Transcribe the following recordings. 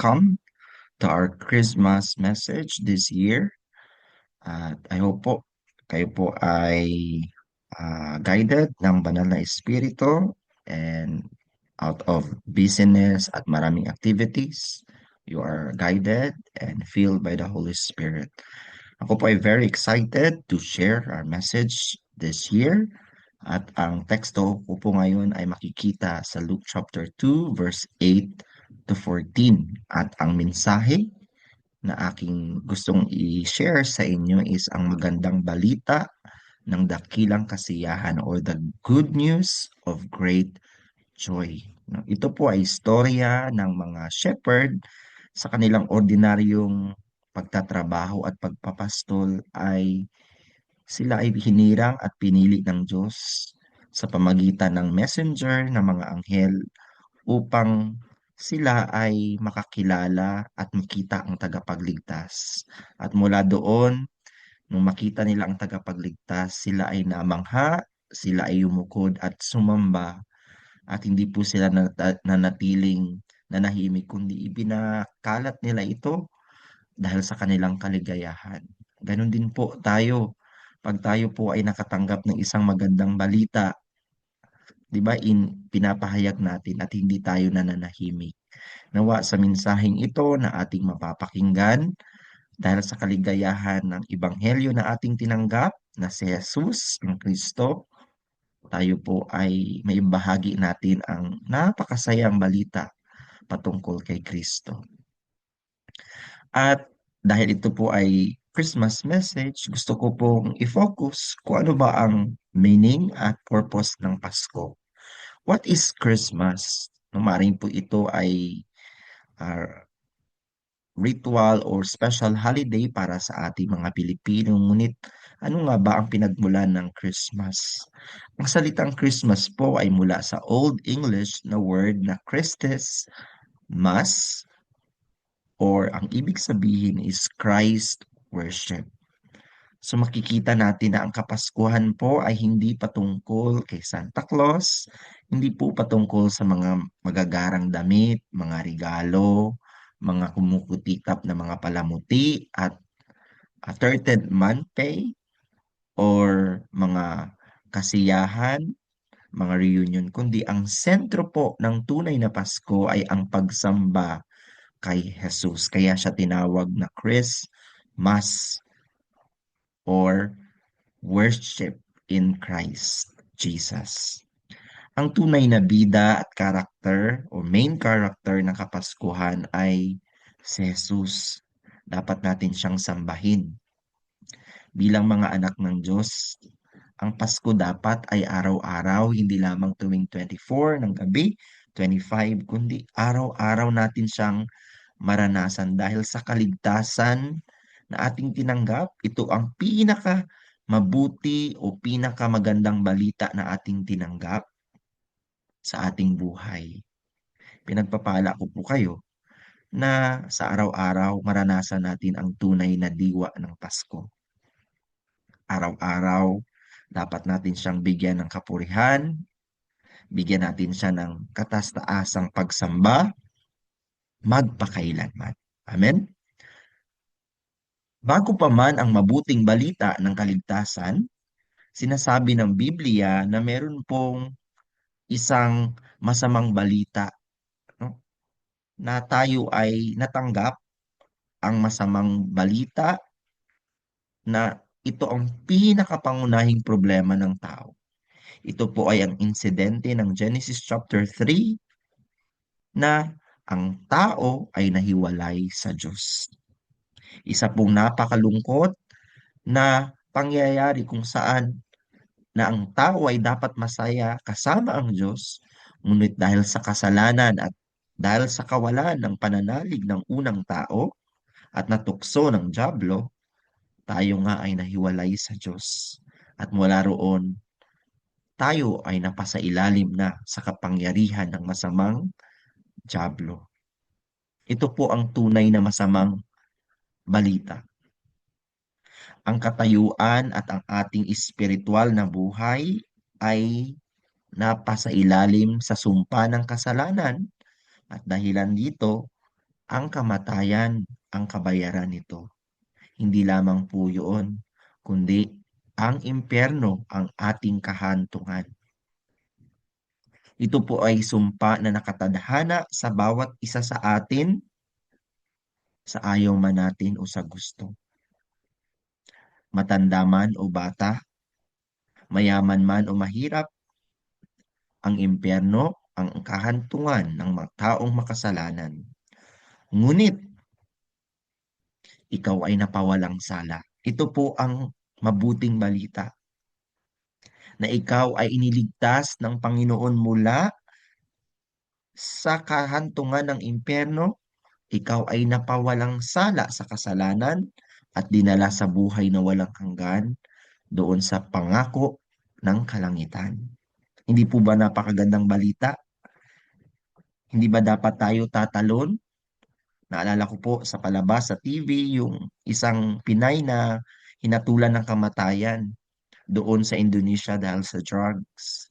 welcome to our Christmas message this year. At I hope po kayo po ay ah, guided ng banal na espiritu and out of busyness at maraming activities, you are guided and filled by the Holy Spirit. Ako po ay very excited to share our message this year. At ang teksto ko po ngayon ay makikita sa Luke chapter 2 verse 8 to 14. At ang mensahe na aking gustong i-share sa inyo is ang magandang balita ng dakilang kasiyahan or the good news of great joy. Ito po ay istorya ng mga shepherd sa kanilang ordinaryong pagtatrabaho at pagpapastol ay sila ay hinirang at pinili ng Diyos sa pamagitan ng messenger ng mga anghel upang sila ay makakilala at makita ang tagapagligtas. At mula doon, nung makita nila ang tagapagligtas, sila ay namangha, sila ay umukod at sumamba at hindi po sila nanatiling nanahimik kundi ibinakalat nila ito dahil sa kanilang kaligayahan. Ganon din po tayo. Pag tayo po ay nakatanggap ng isang magandang balita, 'di ba, in pinapahayag natin at hindi tayo nananahimik. Nawa sa mensaheng ito na ating mapapakinggan dahil sa kaligayahan ng ebanghelyo na ating tinanggap na si Jesus, ang Kristo, tayo po ay may bahagi natin ang napakasayang balita patungkol kay Kristo. At dahil ito po ay Christmas message, gusto ko pong i-focus kung ano ba ang meaning at purpose ng Pasko. What is Christmas? No, maaaring po ito ay ah, ritual or special holiday para sa ating mga Pilipino. Ngunit ano nga ba ang pinagmulan ng Christmas? Ang salitang Christmas po ay mula sa Old English na word na Christus, Mass, or ang ibig sabihin is Christ worship. So makikita natin na ang Kapaskuhan po ay hindi patungkol kay Santa Claus, hindi po patungkol sa mga magagarang damit, mga regalo, mga kumukutikap na mga palamuti at a 13th month pay or mga kasiyahan, mga reunion, kundi ang sentro po ng tunay na Pasko ay ang pagsamba kay Jesus. Kaya siya tinawag na Chris Mas or worship in Christ Jesus. Ang tunay na bida at karakter o main character ng Kapaskuhan ay si Jesus. Dapat natin siyang sambahin. Bilang mga anak ng Diyos, ang Pasko dapat ay araw-araw, hindi lamang tuwing 24 ng gabi, 25, kundi araw-araw natin siyang maranasan dahil sa kaligtasan na ating tinanggap, ito ang pinaka mabuti o pinaka magandang balita na ating tinanggap sa ating buhay. Pinagpapala ko po kayo na sa araw-araw maranasan natin ang tunay na diwa ng Pasko. Araw-araw, dapat natin siyang bigyan ng kapurihan, bigyan natin siya ng katastaasang pagsamba, magpakailanman. Amen? Bago pa man ang mabuting balita ng kaligtasan, sinasabi ng Biblia na meron pong isang masamang balita no? na tayo ay natanggap ang masamang balita na ito ang pinakapangunahing problema ng tao. Ito po ay ang insidente ng Genesis chapter 3 na ang tao ay nahiwalay sa Diyos. Isa pong napakalungkot na pangyayari kung saan na ang tao ay dapat masaya kasama ang Diyos, ngunit dahil sa kasalanan at dahil sa kawalan ng pananalig ng unang tao at natukso ng Diablo, tayo nga ay nahiwalay sa Diyos. At mula roon, tayo ay napasailalim na sa kapangyarihan ng masamang Diablo. Ito po ang tunay na masamang balita. Ang katayuan at ang ating espiritual na buhay ay napasailalim sa sumpa ng kasalanan at dahilan dito ang kamatayan ang kabayaran nito. Hindi lamang po yun, kundi ang impyerno ang ating kahantungan. Ito po ay sumpa na nakatadhana sa bawat isa sa atin sa ayaw man natin o sa gusto. Matanda man o bata, mayaman man o mahirap, ang impyerno ang kahantungan ng mga taong makasalanan. Ngunit, ikaw ay napawalang sala. Ito po ang mabuting balita na ikaw ay iniligtas ng Panginoon mula sa kahantungan ng impyerno, ikaw ay napawalang sala sa kasalanan at dinala sa buhay na walang hanggan doon sa pangako ng kalangitan. Hindi po ba napakagandang balita? Hindi ba dapat tayo tatalon? Naalala ko po sa palabas sa TV yung isang Pinay na hinatulan ng kamatayan doon sa Indonesia dahil sa drugs.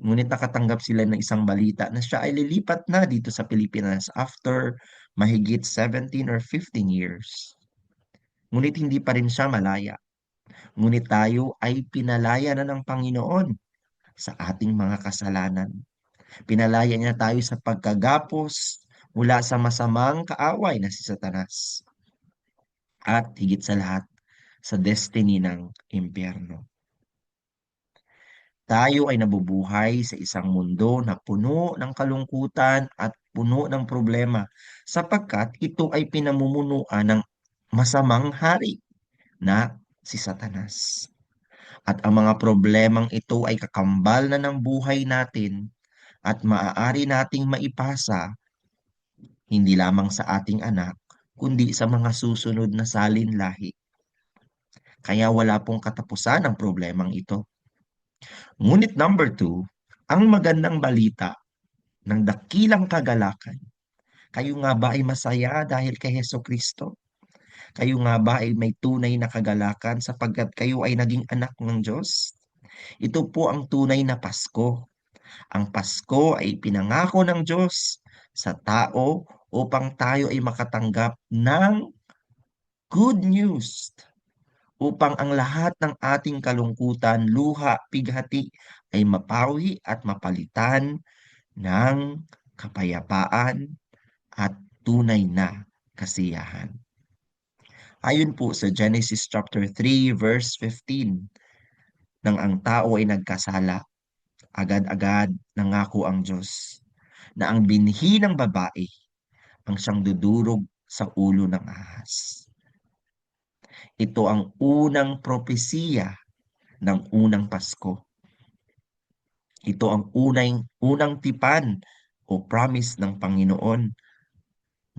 Ngunit nakatanggap sila ng isang balita na siya ay lilipat na dito sa Pilipinas after mahigit 17 or 15 years. Ngunit hindi pa rin siya malaya. Ngunit tayo ay pinalaya na ng Panginoon sa ating mga kasalanan. Pinalaya niya tayo sa pagkagapos mula sa masamang kaaway na si Satanas. At higit sa lahat, sa destiny ng impyerno. Tayo ay nabubuhay sa isang mundo na puno ng kalungkutan at puno ng problema sapagkat ito ay pinamumunuan ng masamang hari na si Satanas. At ang mga problemang ito ay kakambal na ng buhay natin at maaari nating maipasa hindi lamang sa ating anak, kundi sa mga susunod na salin lahi. Kaya wala pong katapusan ang problemang ito. Ngunit number two, ang magandang balita ng dakilang kagalakan. Kayo nga ba ay masaya dahil kay Heso Kristo? Kayo nga ba ay may tunay na kagalakan sapagkat kayo ay naging anak ng Diyos? Ito po ang tunay na Pasko. Ang Pasko ay pinangako ng Diyos sa tao upang tayo ay makatanggap ng good news upang ang lahat ng ating kalungkutan, luha, pighati ay mapawi at mapalitan ng kapayapaan at tunay na kasiyahan. Ayon po sa Genesis chapter 3 verse 15, nang ang tao ay nagkasala, agad-agad nangako ang Diyos na ang binhi ng babae ang siyang dudurog sa ulo ng ahas. Ito ang unang propesiya ng unang Pasko. Ito ang unang, unang tipan o promise ng Panginoon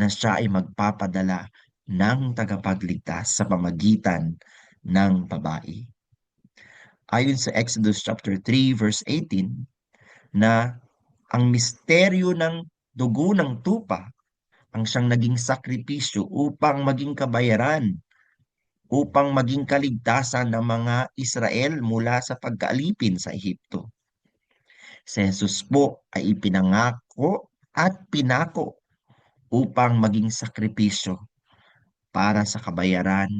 na siya ay magpapadala ng tagapagligtas sa pamagitan ng babae. Ayon sa Exodus chapter 3 verse 18 na ang misteryo ng dugo ng tupa ang siyang naging sakripisyo upang maging kabayaran, upang maging kaligtasan ng mga Israel mula sa pagkaalipin sa Ehipto. Si Jesus po ay ipinangako at pinako upang maging sakripisyo para sa kabayaran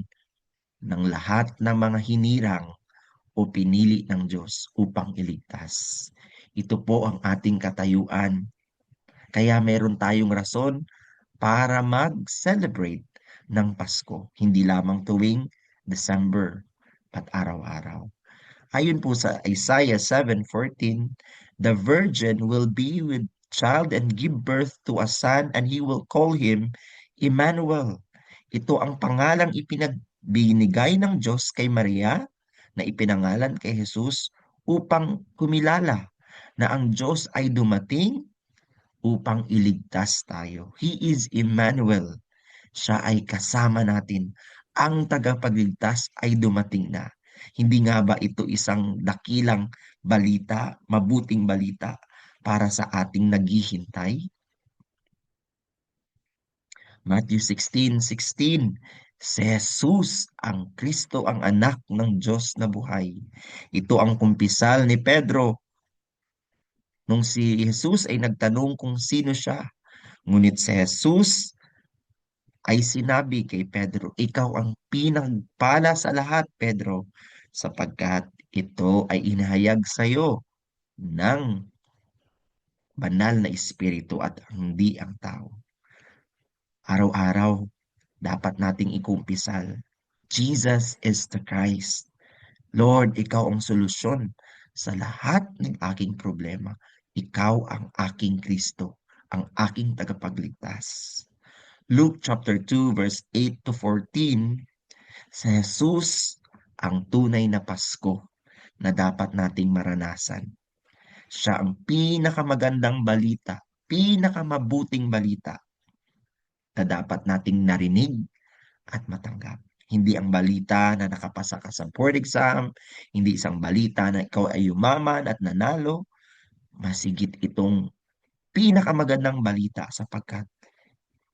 ng lahat ng mga hinirang o pinili ng Diyos upang iligtas. Ito po ang ating katayuan. Kaya meron tayong rason para mag-celebrate ng Pasko. Hindi lamang tuwing December, at araw-araw. Ayon po sa Isaiah 7.14, The virgin will be with child and give birth to a son and he will call him Emmanuel. Ito ang pangalang ipinagbinigay ng Diyos kay Maria na ipinangalan kay Jesus upang kumilala na ang Diyos ay dumating upang iligtas tayo. He is Emmanuel. Siya ay kasama natin. Ang tagapagligtas ay dumating na. Hindi nga ba ito isang dakilang balita, mabuting balita para sa ating naghihintay? Matthew 16:16 Si Jesus ang Kristo ang anak ng Diyos na buhay. Ito ang kumpisal ni Pedro nung si Jesus ay nagtanong kung sino siya. Ngunit si Jesus ay sinabi kay Pedro, Ikaw ang pinagpala sa lahat, Pedro, sapagkat ito ay inahayag sa iyo ng banal na espiritu at hindi ang tao. Araw-araw, dapat nating ikumpisal. Jesus is the Christ. Lord, ikaw ang solusyon sa lahat ng aking problema. Ikaw ang aking Kristo, ang aking tagapagligtas. Luke chapter 2 verse 8 to 14, si Jesus ang tunay na Pasko na dapat nating maranasan. Siya ang pinakamagandang balita, pinakamabuting balita na dapat nating narinig at matanggap. Hindi ang balita na nakapasa ka sa board exam, hindi isang balita na ikaw ay yumaman at nanalo. Masigit itong pinakamagandang balita sapagkat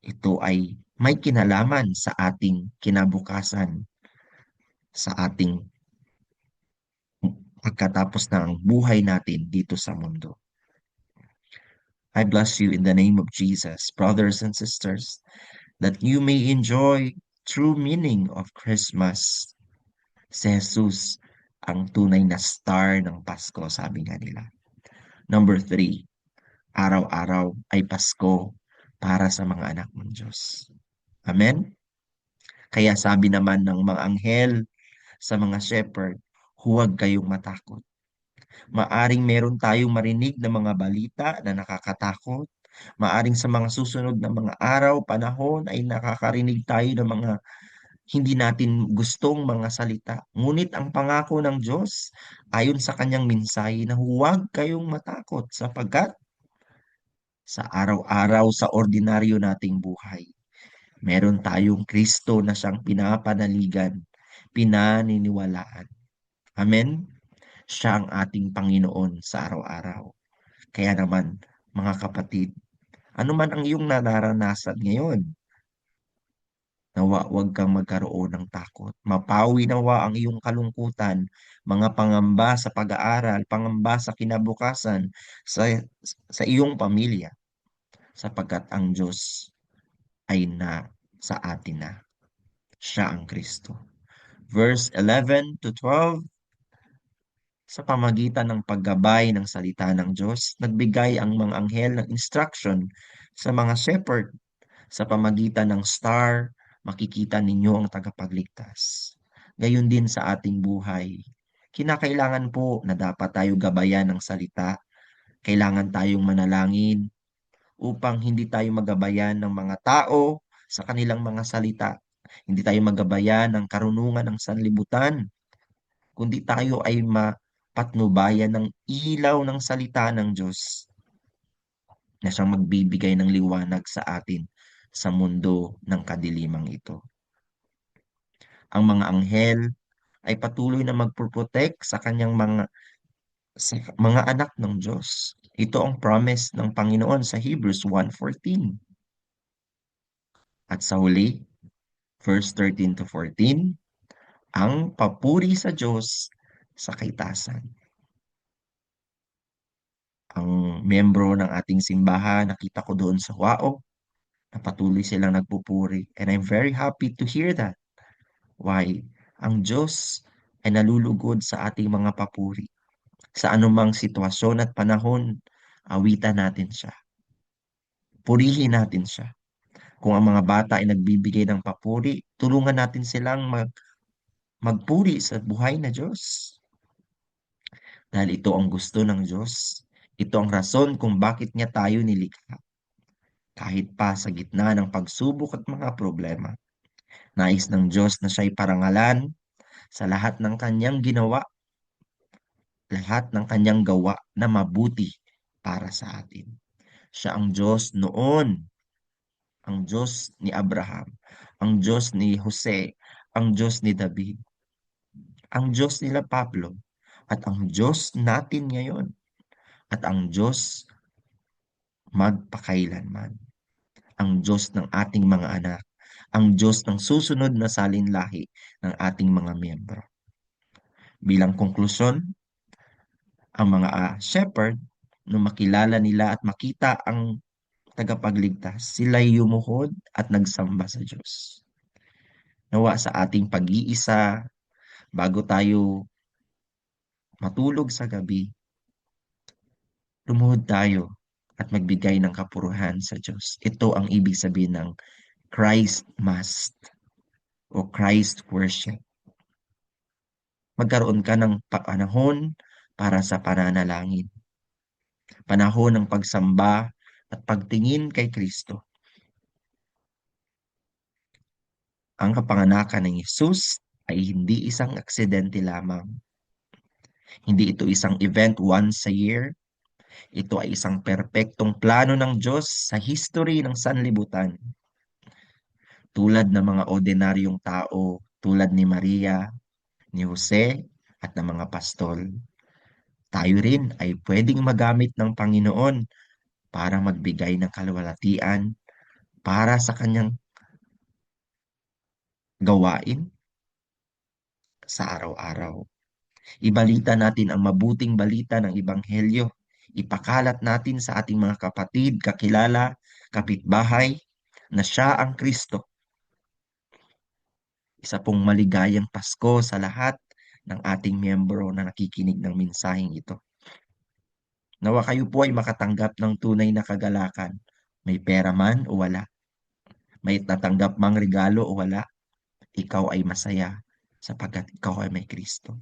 ito ay may kinalaman sa ating kinabukasan, sa ating pagkatapos ng buhay natin dito sa mundo. I bless you in the name of Jesus, brothers and sisters, that you may enjoy true meaning of Christmas. Si Jesus ang tunay na star ng Pasko, sabi nga nila. Number three, araw-araw ay Pasko para sa mga anak ng Diyos. Amen? Kaya sabi naman ng mga anghel sa mga shepherd, huwag kayong matakot. Maaring meron tayong marinig na mga balita na nakakatakot. Maaring sa mga susunod na mga araw, panahon ay nakakarinig tayo ng mga hindi natin gustong mga salita. Ngunit ang pangako ng Diyos ayon sa kanyang mensahe na huwag kayong matakot sapagkat sa araw-araw sa ordinaryo nating buhay, meron tayong Kristo na siyang pinapanaligan, pinaniniwalaan. Amen? Siya ang ating Panginoon sa araw-araw. Kaya naman, mga kapatid, ano man ang iyong nararanasan ngayon, nawa huwag kang magkaroon ng takot. Mapawi nawa ang iyong kalungkutan, mga pangamba sa pag-aaral, pangamba sa kinabukasan, sa, sa iyong pamilya, sapagkat ang Diyos ay na sa atin na. Siya ang Kristo. Verse 11 to 12, sa pamagitan ng paggabay ng salita ng Diyos, nagbigay ang mga anghel ng instruction sa mga shepherd. Sa pamagitan ng star, makikita ninyo ang tagapagligtas. Gayon din sa ating buhay. Kinakailangan po na dapat tayo gabayan ng salita. Kailangan tayong manalangin upang hindi tayo magabayan ng mga tao sa kanilang mga salita. Hindi tayo magabayan ng karunungan ng sanlibutan, kundi tayo ay ma patnubayan ng ilaw ng salita ng Diyos na siyang magbibigay ng liwanag sa atin sa mundo ng kadilimang ito. Ang mga anghel ay patuloy na magproprotect sa kanyang mga sa mga anak ng Diyos. Ito ang promise ng Panginoon sa Hebrews 1.14. At sa huli, verse 13 to 14, ang papuri sa Diyos sa kaitasan. Ang membro ng ating simbahan, nakita ko doon sa Wao, na patuloy silang nagpupuri. And I'm very happy to hear that. Why? Ang Diyos ay nalulugod sa ating mga papuri. Sa anumang sitwasyon at panahon, awitan natin siya. Purihin natin siya. Kung ang mga bata ay nagbibigay ng papuri, tulungan natin silang mag magpuri sa buhay na Diyos. Dahil ito ang gusto ng Diyos. Ito ang rason kung bakit niya tayo nilikha. Kahit pa sa gitna ng pagsubok at mga problema. Nais ng Diyos na siya'y parangalan sa lahat ng kanyang ginawa, lahat ng kanyang gawa na mabuti para sa atin. Siya ang Diyos noon, ang Diyos ni Abraham, ang Diyos ni Jose, ang Diyos ni David, ang Diyos nila Pablo, at ang Diyos natin ngayon at ang Diyos magpakailanman. Ang Diyos ng ating mga anak, ang Diyos ng susunod na salinlahi ng ating mga miyembro. Bilang konklusyon, ang mga uh, shepherd, nung makilala nila at makita ang tagapagligtas, sila'y yumuhod at nagsamba sa Diyos. Nawa sa ating pag-iisa, bago tayo matulog sa gabi, lumuhod tayo at magbigay ng kapuruhan sa Diyos. Ito ang ibig sabihin ng Christ must o Christ worship. Magkaroon ka ng panahon para sa pananalangin. Panahon ng pagsamba at pagtingin kay Kristo. Ang kapanganakan ng Yesus ay hindi isang aksidente lamang. Hindi ito isang event once a year. Ito ay isang perpektong plano ng Diyos sa history ng sanlibutan. Tulad ng mga ordinaryong tao, tulad ni Maria, ni Jose, at ng mga pastol. Tayo rin ay pwedeng magamit ng Panginoon para magbigay ng kalwalatian para sa kanyang gawain sa araw-araw. Ibalita natin ang mabuting balita ng Ebanghelyo. Ipakalat natin sa ating mga kapatid, kakilala, kapitbahay na siya ang Kristo. Isa pong maligayang Pasko sa lahat ng ating miyembro na nakikinig ng mensaheng ito. Nawa kayo po ay makatanggap ng tunay na kagalakan. May pera man o wala. May tatanggap mang regalo o wala. Ikaw ay masaya sapagkat ikaw ay may Kristo.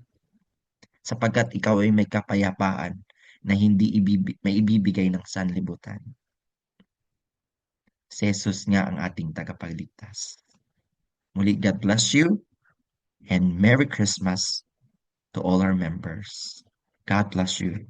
Sapagkat ikaw ay may kapayapaan na hindi ibibig, may ibibigay ng sanlibutan. Si Jesus nga ang ating tagapagligtas. Muli, God bless you and Merry Christmas to all our members. God bless you.